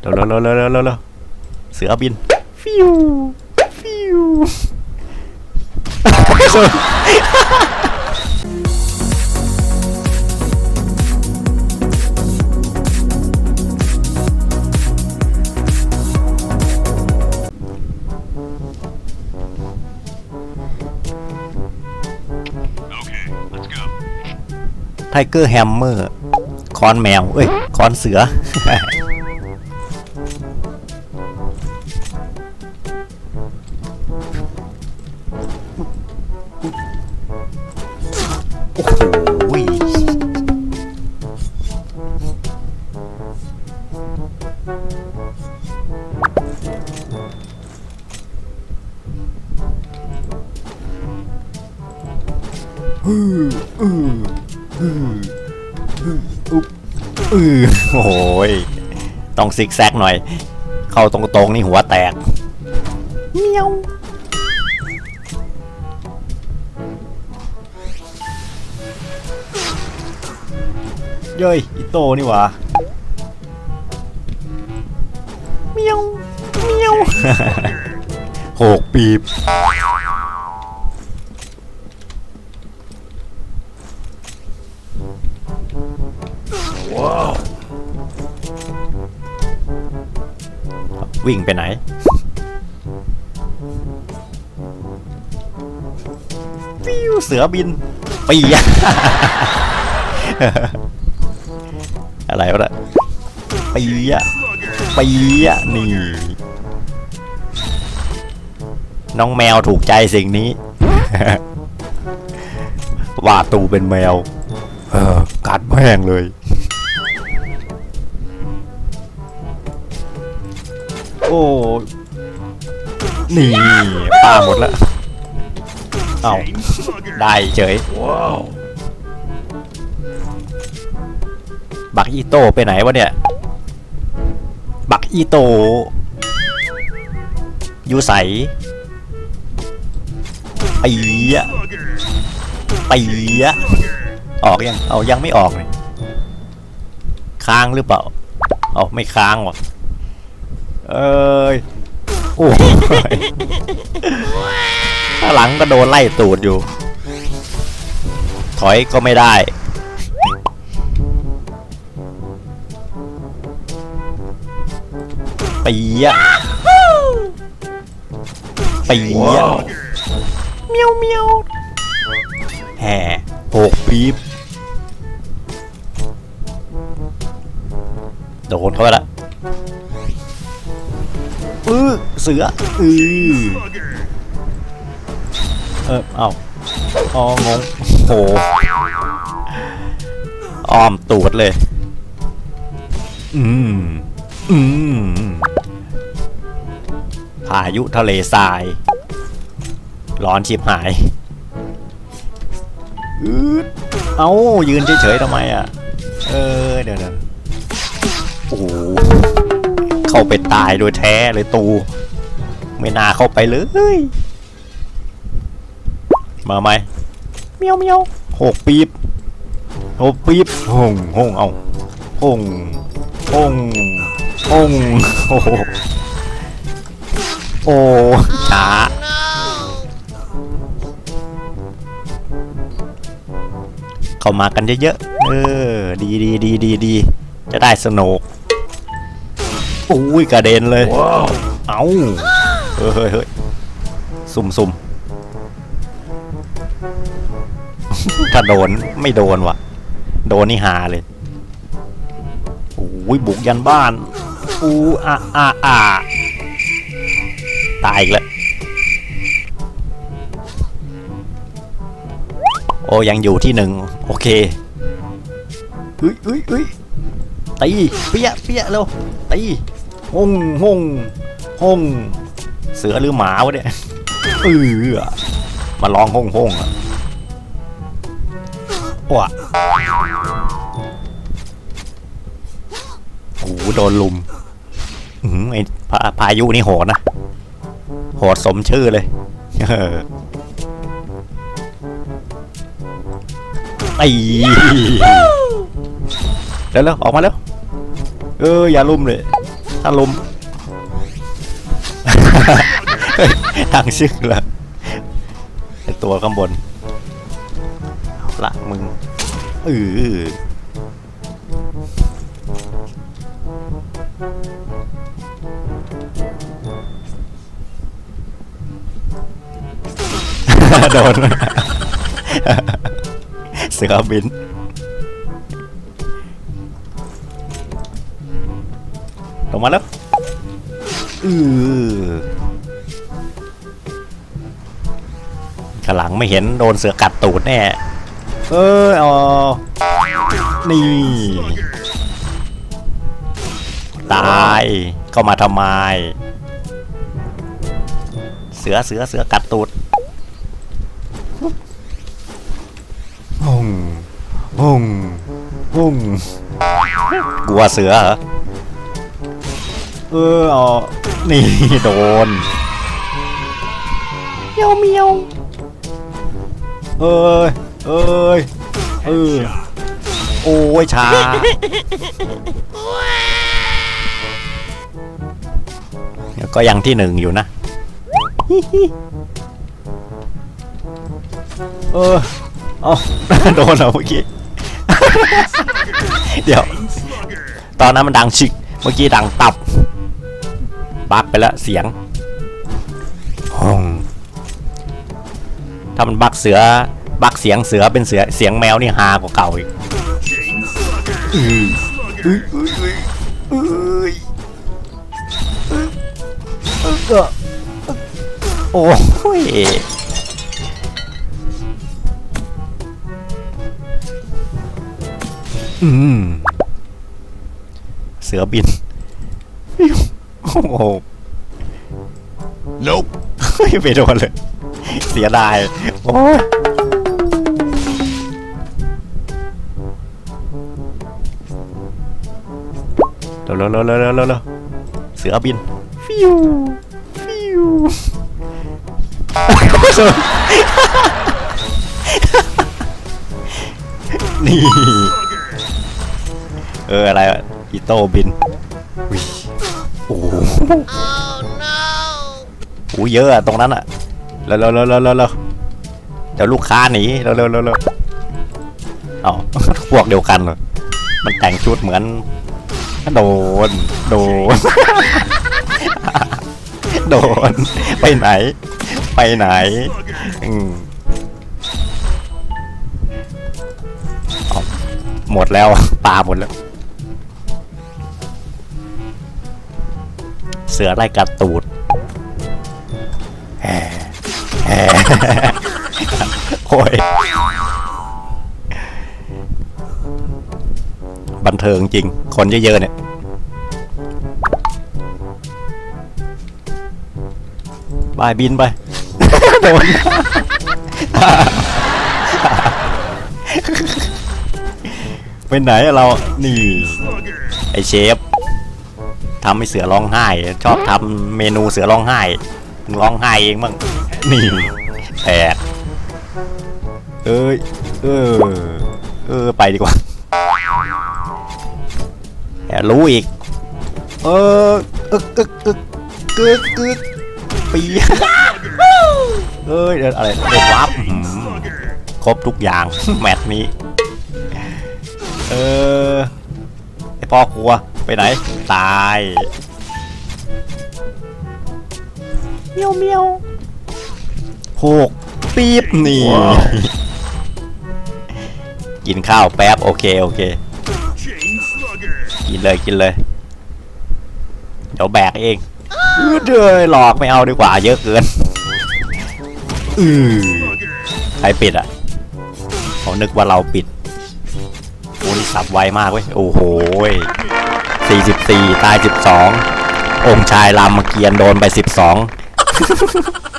เร็วเร็วเร็วเร็วเร็วเร็วเร็วเสือบิน ฟิว ฟิวไทเกอร์แฮมเมอร์คอนแมว เอ้ย คอนเสือ อือโอ้โหยต้องซิกแซกหน่อย เข้าตรงๆนี่หัวแตกเมียวเย้ยอิโตนี่หว่าเมียวเมียวหกปีบ วิ่งไปไหน ฟิวเสือบินปียะอะไรวะเนี่ยปียะปียะนี่ น้องแมวถูกใจสิ่งนี้ ว่าดตูเป็นแมว เออกัดแม่งเลย โอ้นี่ป้าหมดแล้วเอาได้เฉยบักอีโต้ไปไหนวะเนี่ย บักอีโต้อยู่ใสปียะปียะออกยัง เอายังไม่ออกเลยค้างหรือเปล่า เอาไม่ค้างว่ะ เอ้ยโอ้ยข้างหลังก็โดนไล่ตูดอยู่ ถอยก็ไม่ได้ ปีอะปีอะเมียวเมียวแห่หกปีบโดนเข้าไปละ อือเสืออือเออเอ้าอ๋องงโหอ้อมตูดเลย อืม อืมพายุทะเลทราย ร้อนชิบหายอืดเอายืนเฉยๆทำไมอะ เออ เดี๋ยวเดี๋ยวโอ้ เข้าไปตายโดยแท้เลยตู ไม่น่าเข้าไปเลย มาไหมเมียวเมียวหกปีบหกปีบหงหงเอาหงหงหงโอ้โหโอ้ช้าเข้ามากันเยอะๆ เออ ดีดีดีดีดี จะได้สนุก อุ้ยกระเด็นเลยเอาเฮ้ยเฮ้ยเฮ้ยสุ่มสุ่มถ้าโดนไม่โดนว่ะโดนนี่หาเลยโอ้ยบุกยันบ้านอูอะอะอะตายอีกแล้วโอ้ยังอยู่ที่หนึ่งโอเคเฮ้ยเฮ้ยเฮ้ยตีเปี้ยเปี้ยเร็วตี ฮงฮงฮงเสือหรือหมาวะเนี่ยเออมาลองฮงฮงอะว้าโอ้โหโดนลุมอืมไอ้พาพายุนี่โหดนะ โหดสมชื่อเลยเออไอ้เร็วออกมาแล้ว เอออย่าลุ่มเลย ถ้าลมเฮ้ยทางชึกเลยไอตัวข้างบนละมึงเออโดน เสือบิน ลงมาแล้วอือขางหลังไม่เห็นโดนเสือกัดตูดแน่ เออเอานี่ ตายเข้ามาทำไม เสือเสือเสือกัดตูดหุ่งหุ่งหุ่งกลัวเสือเหรอ เออเอานี่โดนเมียวเมียวเอ้ยเอ้ยเออโอ้ยช้าก็ยังที่หนึ่งอยู่นะเออเอาโดนเหรอเมื่อกี้เดี๋ยว ตอนนั้นมันดังชิก เมื่อกี้ดังตับ บักไปแล้วเสียงห้องถ้ามันบักเสือบักเสียงเสือเป็นเสือเสียงแมวนี่ฮากว่าเก่าอีกอืออุ้ยอุ้ยอุ้ยอุ้ยเออเออโอ้ยอืมเสือบิน โอ้โห Nope. ไม่โดนเลย เสียดาย โอ้ยเร็วเร็วเร็วเร็วเร็วเร็วเร็วเสือบิน ฟิว ฟิวนี่ เอออะไรอะอีโต้บินอุ๊ย โอ้โหโอ้เยอะอะตรงนั้นอะเร็วเร็วเร็วเร็วเร็วเดี๋ยวลูกค้าหนีเร็วเร็วเร็วเร็วเอาพวกเดียวกันเลยมันแต่งชุดเหมือนโดน โดน โดน ไปไหน ไปไหน อืมเอหมดแล้วปลาหมดแล้ว สือไล่กัดตูดแฮ่แฮ่โอ้ยบันเทิงจริง คนเยอะๆเนี่ยบายบินไปโดนไปไหนเรา นี่ ไอเชฟ ทำให้เสือร้องไห้ ชอบทำเมนูเสือร้องไห้มึงร้องไห้เองบ้างนี่แตกเอ้ยเออเออไปดีกว่าแหมรู้อีก เอออึกอึกอึกกึกกึกปีเอ้ยเดี๋ยวอะไรเด็กวับอื้อหือครบทุกอย่างแมตช์นี้ เออไอพ่อครัว ไปไหน ตายเมียวเมียวหกปี๊บนี่ กินข้าวแป๊บ โอเค โอเค Chain Slugger. กินเลยกินเลย เดี๋ยวแบกเองอื้อเด้อหลอกไม่เอาดีกว่าเยอะเกิน อือ Slugger. ใครปิดอะเขานึกว่าเราปิดโอ้นี่สับไวมากเว้ย โอ้โห 44 ตาย 12 องค์ชายรามเกียรติ์โดนไป 12